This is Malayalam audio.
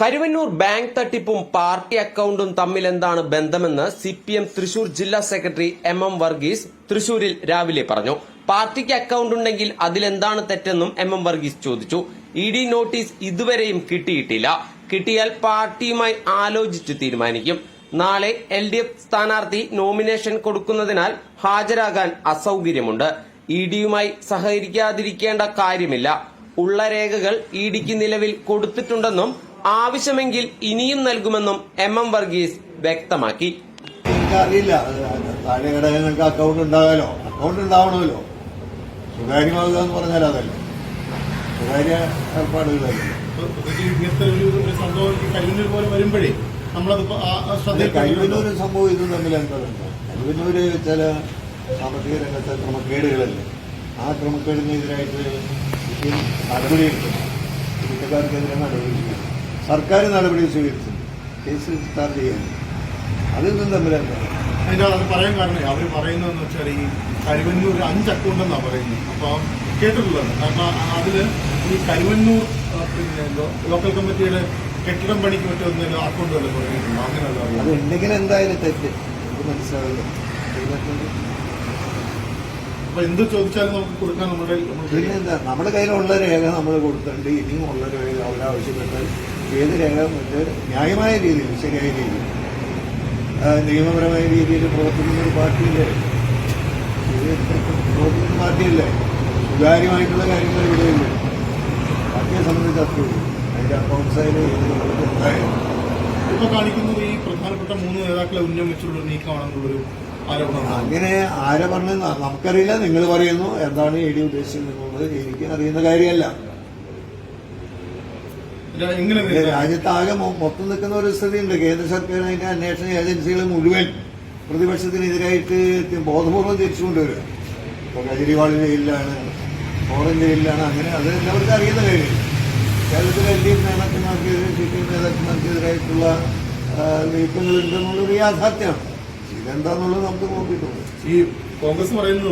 കരുവന്നൂർ ബാങ്ക് തട്ടിപ്പും പാർട്ടി അക്കൌണ്ടും തമ്മിൽ എന്താണ് ബന്ധമെന്ന് സി പി എം തൃശൂർ ജില്ലാ സെക്രട്ടറി എം എം വർഗീസ് തൃശൂരിൽ രാവിലെ പറഞ്ഞു. പാർട്ടിക്ക് അക്കൌണ്ട് ഉണ്ടെങ്കിൽ അതിലെന്താണ് തെറ്റെന്നും എം എം വർഗീസ് ചോദിച്ചു. ഇ ഡി നോട്ടീസ് ഇതുവരെയും കിട്ടിയിട്ടില്ല. കിട്ടിയാൽ പാർട്ടിയുമായി ആലോചിച്ച് തീരുമാനിക്കും. നാളെ എൽ ഡി എഫ് സ്ഥാനാർത്ഥി നോമിനേഷൻ കൊടുക്കുന്നതിനാൽ ഹാജരാകാൻ അസൌകര്യമുണ്ട്. ഇ ഡിയുമായി സഹകരിക്കാതിരിക്കേണ്ട കാര്യമില്ല. ഉള്ള രേഖകൾ ഇ ഡിക്ക് നിലവിൽ കൊടുത്തിട്ടുണ്ടെന്നും ആവശ്യമെങ്കിൽ ഇനിയും നൽകുമെന്നും എം എം വർഗീസ് വ്യക്തമാക്കി. എനിക്കറിയില്ല. താഴെ ഘടകങ്ങൾക്ക് അക്കൗണ്ട് ഉണ്ടാകാലോ? അക്കൗണ്ട് ഉണ്ടാവണമല്ലോ. സ്വകാര്യമാകുക എന്ന് പറഞ്ഞാൽ അതല്ലേ. സ്വകാര്യ ഏർപ്പാടുകളല്ലേ ഇങ്ങനത്തെ ഒരു സംഭവം കരുവന്നൂർ പോലെ വരുമ്പോഴേ നമ്മളത് സംഭവം ഇതും തമ്മിൽ എന്താ കഴിവന്നൂര് ചില സാമ്പത്തിക രംഗത്തെ ക്രമക്കേടുകളല്ലേ. ആ ക്രമക്കേടിനെതിരായിട്ട് നടപടിയെടുക്കും നടപടിയെടുക്കുന്നു കുറ്റക്കാർക്കെതിരെ നടപടി സർക്കാർ നടപടി സ്വീകരിച്ചു. കേസ് ചാർജ് ചെയ്യാൻ. അതൊന്നും തമ്മിൽ എന്താ? അതിന്റെ അത് പറയാൻ കാരണം അവർ പറയുന്നതെന്ന് വെച്ചാൽ ഈ കരുവന്നൂർ അഞ്ച് അക്കൗണ്ട് എന്നാ പറയുന്നത്. അപ്പോൾ കേട്ടിട്ടുള്ളത്? കാരണം അതിൽ ഈ കരുവന്നൂർ പിന്നെ ലോക്കൽ കമ്മിറ്റിയുടെ കെട്ടിടം പണിക്ക് പറ്റുന്ന അക്കൗണ്ട് വല്ല തുടങ്ങിയിട്ടുണ്ട് അങ്ങനെയുള്ള അത് ഉണ്ടെങ്കിൽ എന്തായാലും തെറ്റ്. ഇത് മനസ്സിലാവില്ല അപ്പൊ എന്ത് ചോദിച്ചാലും നമുക്ക് കൊടുക്കാൻ നമ്മുടെ നമ്മുടെ കയ്യിലുള്ള രേഖ നമ്മൾ കൊടുത്തിട്ടുണ്ട്. ഇനിയും ഉള്ള രേഖ അവരാവശ്യപ്പെട്ടാൽ ഏത് രംഗം ന്യായമായ രീതിയിൽ ശരിയായ രീതിയിൽ. നിയമപരമായ രീതിയിൽ പ്രവർത്തിക്കുന്ന ഒരു പാർട്ടിയില്ലേ. പ്രവർത്തിക്കുന്ന പാർട്ടിയല്ലേ. സുതാര്യമായിട്ടുള്ള കാര്യങ്ങൾ ഇവിടെയില്ല പാർട്ടിയെ സംബന്ധിച്ച് അത്രേ അതിന്റെ അക്കൗണ്ട്സ് ആയാലും ഏത് ഇപ്പൊ കാണിക്കുന്നത് ഈ പ്രധാനപ്പെട്ട മൂന്ന് നേതാക്കളെ ഉന്നമിച്ചുള്ള വെച്ചുള്ള നീക്കമാണെന്നുള്ളൊരു അങ്ങനെ ആരെ പറഞ്ഞ നമുക്കറിയില്ല. നിങ്ങൾ പറയുന്നു എന്താണ് എ ഡി ഉദ്ദേശിച്ചത് എനിക്ക് അറിയുന്ന കാര്യമല്ല? രാജ്യത്താകെ മൊത്തം നിൽക്കുന്ന ഒരു സ്ഥിതിയുണ്ട്. കേന്ദ്ര സർക്കാർ അതിന്റെ അന്വേഷണ ഏജൻസികൾ മുഴുവൻ പ്രതിപക്ഷത്തിനെതിരായിട്ട് ബോധപൂർവം തിരിച്ചുകൊണ്ടുവരിക ഇപ്പൊ കെജ്രിവാൾ ജയിലിലാണ് ഫോറൻ ജയിലിലാണ് അങ്ങനെ അത് എല്ലാവർക്കും അറിയുന്ന കാര്യം കേരളത്തിലെ എൽ ഡി എഫ് നേതാക്കന്മാർക്കെതിരെ സി പി എം നേതാക്കന്മാർക്കെതിരായിട്ടുള്ള നീക്കങ്ങൾ നീക്കങ്ങളുണ്ടെന്നുള്ളൊരു യാഥാർത്ഥ്യമാണ്. ഇതെന്താന്നുള്ളത് നമുക്ക് നോക്കിയിട്ടുണ്ട് ഈ കോൺഗ്രസ് പറയുന്നത്